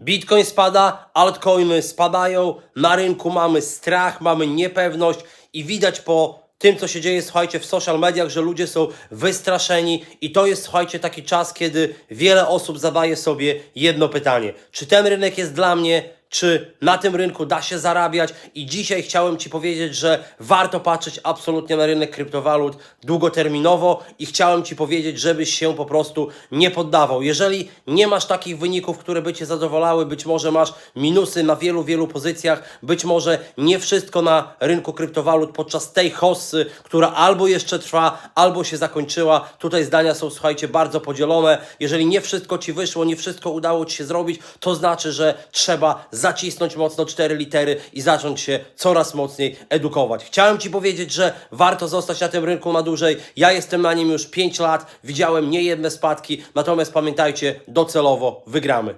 Bitcoin spada, altcoiny spadają, na rynku mamy strach, mamy niepewność i widać po tym, co się dzieje, słuchajcie, w social mediach, że ludzie są wystraszeni i to jest, słuchajcie, taki czas, kiedy wiele osób zadaje sobie jedno pytanie. Czy ten rynek jest dla mnie? Czy na tym rynku da się zarabiać? I dzisiaj chciałem Ci powiedzieć, że warto patrzeć absolutnie na rynek kryptowalut długoterminowo i chciałem Ci powiedzieć, żebyś się po prostu nie poddawał. Jeżeli nie masz takich wyników, które by Cię zadowalały, być może masz minusy na wielu, wielu pozycjach, być może nie wszystko na rynku kryptowalut podczas tej hossy, która albo jeszcze trwa, albo się zakończyła. Tutaj zdania są, słuchajcie, bardzo podzielone. Jeżeli nie wszystko Ci wyszło, nie wszystko udało Ci się zrobić, to znaczy, że trzeba zacisnąć mocno cztery litery i zacząć się coraz mocniej edukować. Chciałem Ci powiedzieć, że warto zostać na tym rynku na dłużej. Ja jestem na nim już 5 lat, widziałem niejedne spadki, natomiast pamiętajcie, docelowo wygramy.